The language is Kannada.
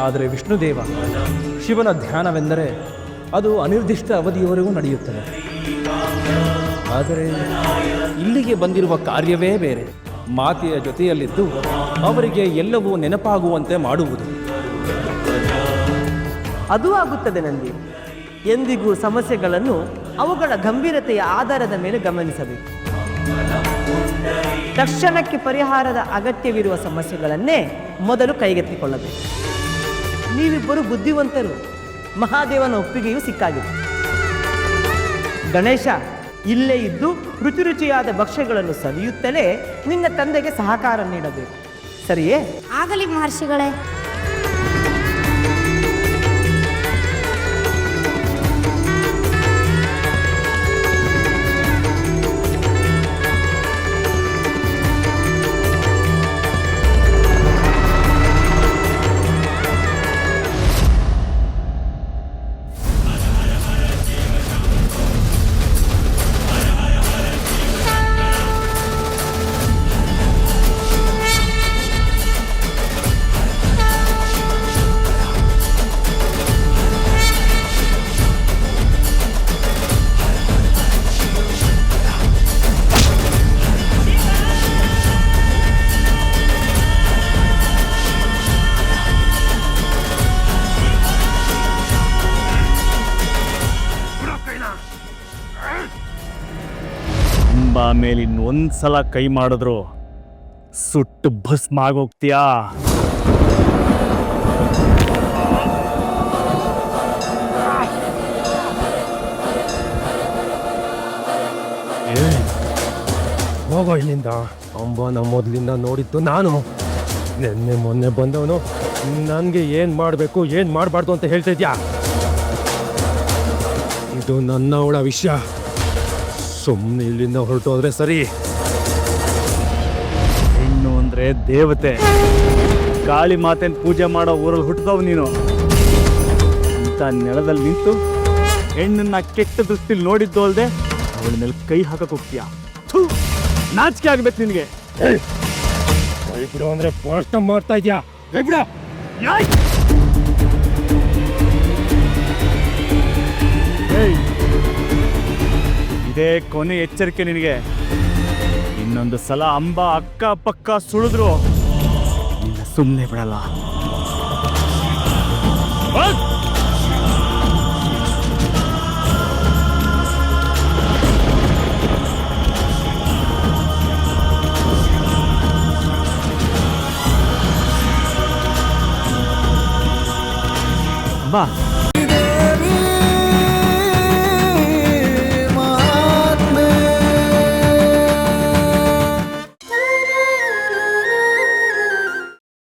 ಆದರೆ ವಿಷ್ಣುದೇವ, ಶಿವನ ಧ್ಯಾನವೆಂದರೆ ಅದು ಅನಿರ್ದಿಷ್ಟ ಅವಧಿಯವರೆಗೂ ನಡೆಯುತ್ತದೆ. ಆದರೆ ಇಲ್ಲಿಗೆ ಬಂದಿರುವ ಕಾರ್ಯವೇ ಬೇರೆ. ಮಾತೆಯ ಜೊತೆಯಲ್ಲಿದ್ದು ಅವರಿಗೆ ಎಲ್ಲವೂ ನೆನಪಾಗುವಂತೆ ಮಾಡುವುದು. ಅದು ಆಗುತ್ತದೆ ನಂದಿ. ಎಂದಿಗೂ ಸಮಸ್ಯೆಗಳನ್ನು ಅವುಗಳ ಗಂಭೀರತೆಯ ಆಧಾರದ ಮೇಲೆ ಗಮನಿಸಬೇಕು. ತಕ್ಷಣಕ್ಕೆ ಪರಿಹಾರದ ಅಗತ್ಯವಿರುವ ಸಮಸ್ಯೆಗಳನ್ನೇ ಮೊದಲು ಕೈಗೆತ್ತಿಕೊಳ್ಳಬೇಕು. ನೀವಿಬ್ಬರು ಬುದ್ಧಿವಂತರು. ಮಹಾದೇವನ ಒಪ್ಪಿಗೆಯೂ ಸಿಕ್ಕಾಗಿದೆ. ಗಣೇಶ, ಇಲ್ಲೇ ಇದ್ದು ರುಚಿ ರುಚಿಯಾದ ಭಕ್ಷ್ಯಗಳನ್ನು ಸವಿಯುತ್ತಲೇ ನಿನ್ನ ತಂದೆಗೆ ಸಹಕಾರ ನೀಡಬೇಕು. ಸರಿಯೇ? ಆಗಲಿ ಮಹರ್ಷಿಗಳೇ. ಅಂಬ ಮೇಲೆ ಇನ್ನೊಂದ್ಸಲ ಕೈ ಮಾಡಿದ್ರು. ಸುಟ್ಟು ಭಸ್ಮ ಆಗೋಗ್ತೀಯಾ? ಹೋಗೋ ಇಲ್ಲಿಂದ. ಅಂಬನ ಮೊದಲಿಂದ ನೋಡಿದ್ದು ನಾನು. ನಿನ್ನೆ ಮೊನ್ನೆ ಬಂದವನು, ನನಗೆ ಏನು ಮಾಡಬೇಕು, ಏನು ಮಾಡಬಾರ್ದು ಅಂತ ಹೇಳ್ತಾ ಇದು ನನ್ನ ಅವಳ ವಿಷಯ. ಸುಮ್ಮನೆ ಇಲ್ಲಿಂದ ಹೊರಟೋದ್ರೆ ಸರಿ. ಹೆಣ್ಣು ಅಂದ್ರೆ ದೇವತೆ. ಕಾಳಿ ಮಾತೆನ್ ಪೂಜೆ ಮಾಡೋ ಊರಲ್ಲಿ ಹುಟ್ಟಿದವ್ ನೀನು. ಅಂತ ನೆಲದಲ್ಲಿ ನಿಂತು ಹೆಣ್ಣನ್ನ ಕೆಟ್ಟ ದೃಷ್ಟಿಲಿ ನೋಡಿದ್ದು ಅಲ್ದೆ ಅವಳ ಮೇಲೆ ಕೈ ಹಾಕಕ್ ಹೋಗ್ತೀಯ? ನಾಚಿಕೆ ಆಗ್ಬೇಕು ನಿನಗೆ. ಬಿಡು ಅಂದ್ರೆ ಪೋಸ್ಟ್ ಮಾಡ್ತಾ ಇದ್ಯಾ? ಬಿಡ! ಇದೇ ಕೊನೆ ಎಚ್ಚರಿಕೆ ನಿನಗೆ. ಇನ್ನೊಂದು ಸಲ ಅಂಬ ಅಕ್ಕ ಪಕ್ಕ ಸುಳಿದ್ರು ಸುಮ್ಮನೆ ಬಿಡಲ್ಲ. ಅಂಬಾ